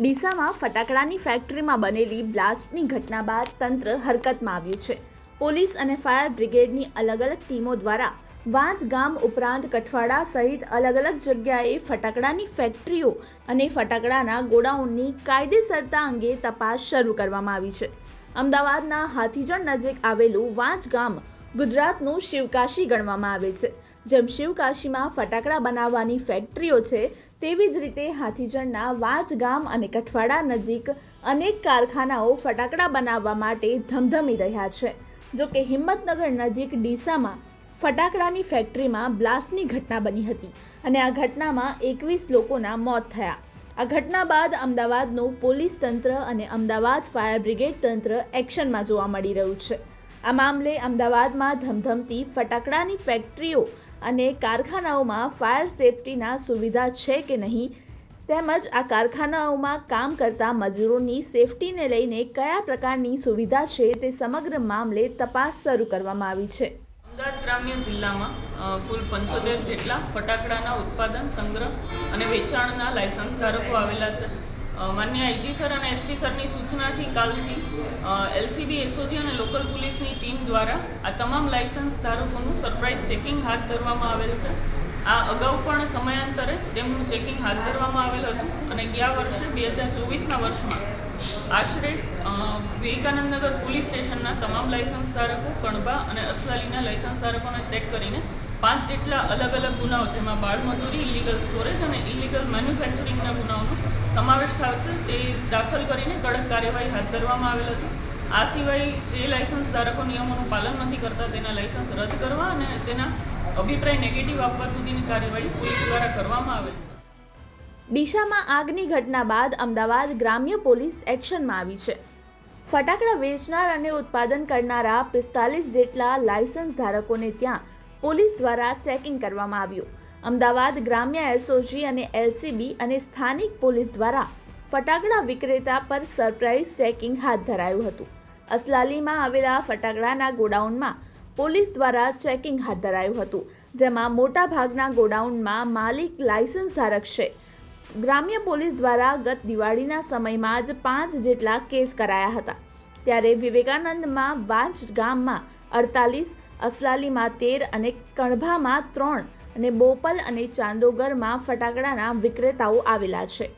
ડીસામાં ફટાકડાની ફેક્ટરીમાં બનેલી બ્લાસ્ટની ઘટના બાદ તંત્ર હરકતમાં આવ્યું છે. પોલીસ અને ફાયર બ્રિગેડની અલગ અલગ ટીમો દ્વારા વાંચ ગામ ઉપરાંત કઠવાડા સહિત અલગ અલગ જગ્યાએ ફટાકડાની ફેક્ટરીઓ અને ફટાકડાના ગોડાઉનની કાયદેસરતા અંગે તપાસ શરૂ કરવામાં આવી છે. અમદાવાદના હાથીજણ નજીક આવેલું વાંચ ગામ ગુજરાતનું શિવકાશી ગણવામાં આવે છે. જેમ શિવકાશીમાં ફટાકડા બનાવવાની ફેક્ટરીઓ છે, તેવી જ રીતે હાથીજણના વાજ ગામ અને કઠવાડા નજીક અનેક કારખાનાઓ ફટાકડા બનાવવા માટે ધમધમી રહ્યા છે. જો કે હિંમતનગર નજીક ડીસામાં ફટાકડાની ફેક્ટરીમાં બ્લાસ્ટની ઘટના બની હતી અને આ ઘટનામાં એકવીસ લોકોના મોત થયા. આ ઘટના બાદ અમદાવાદનું પોલીસ તંત્ર અને અમદાવાદ ફાયર બ્રિગેડ તંત્ર એક્શનમાં જોવા મળી રહ્યું છે. આ મામલે અમદાવાદમાં ધમધમતી ફટાકડાની ફેક્ટરીઓ અને કારખાનાઓમાં ફાયર સેફટીના સુવિધા છે કે નહીં તેમજ આ કારખાનાઓમાં કામ કરતા મજૂરોની સેફટીને લઈને કયા પ્રકારની સુવિધા છે તે સમગ્ર મામલે તપાસ શરૂ કરવામાં આવી છે. અમદાવાદ ગ્રામ્ય જિલ્લામાં કુલ પંચોતેર જેટલા ફટાકડાના ઉત્પાદન સંગ્રહ અને વેચાણના લાયસન્સ ધારકો આવેલા છે. માન્ય આઈજી સર અને એસપી સરની સૂચનાથી કાલથી એલસીબી એસઓજી અને લોકલ પોલીસની ટીમ દ્વારા આ તમામ લાયસન્સ ધારકોનું સરપ્રાઇઝ ચેકિંગ હાથ ધરવામાં આવેલ છે. આ અગાઉ પણ સમયાંતરે તેમનું ચેકિંગ હાથ ધરવામાં આવેલ હતું અને ગયા વર્ષે બે હજાર ચોવીસના વર્ષમાં આશરે વિવેકાનંદનગર પોલીસ સ્ટેશનના તમામ લાયસન્સ ધારકો, કણબા અને અસલાલીના લાયસન્સ ધારકોને ચેક કરીને પાંચ જેટલા અલગ અલગ ગુનાઓ, જેમાં બાળમજૂરી ઇલીગલ સ્ટોરેજ અને ઇલીગલ મેન્યુફેક્ચરિંગના ગુનાઓનો સમાવેશ થાય છે, તે દાખલ કરીને કડક કાર્યવાહી હાથ ધરવામાં આવેલ હતી. આ સિવાય જે લાયસન્સ ધારકો નિયમોનું પાલન નથી કરતા, તેના લાયસન્સ રદ કરવા અને તેના અભિપ્રાય નેગેટિવ આપવા સુધીની કાર્યવાહી પોલીસ દ્વારા કરવામાં આવેલ છે. ડીસામાં આગની ઘટના બાદ અમદાવાદ ગ્રામ્ય પોલીસ એક્શનમાં આવી છે. ફટાકડા વેચનાર અને ઉત્પાદન કરનારા પિસ્તાલીસ જેટલા લાયસન્સ ધારકોને ત્યાં પોલીસ દ્વારા ચેકિંગ કરવામાં આવ્યું. અમદાવાદ ગ્રામ્ય એસઓજી અને એલસીબી અને સ્થાનિક પોલીસ દ્વારા ફટાકડા વિક્રેતા પર સરપ્રાઇઝ ચેકિંગ હાથ ધરાયું હતું. અસલાલીમાં આવેલા ફટાકડાના ગોડાઉનમાં પોલીસ દ્વારા ચેકિંગ હાથ ધરાયું હતું, જેમાં મોટાભાગના ગોડાઉનમાં માલિક લાયસન્સ ધારક છે. ગ્રામ્ય પોલીસ દ્વારા ગત દિવાળીના સમયમાં જ પાંચ જેટલા કેસ કરાયા હતા. ત્યારે વિવેકાનંદમાં વાંચ ગામમાં અડતાલીસ, અસલાલીમાં તેર અને કણભામાં ત્રણ અને બોપલ અને ચાંદોગરમાં ફટાકડાના વિક્રેતાઓ આવેલા છે.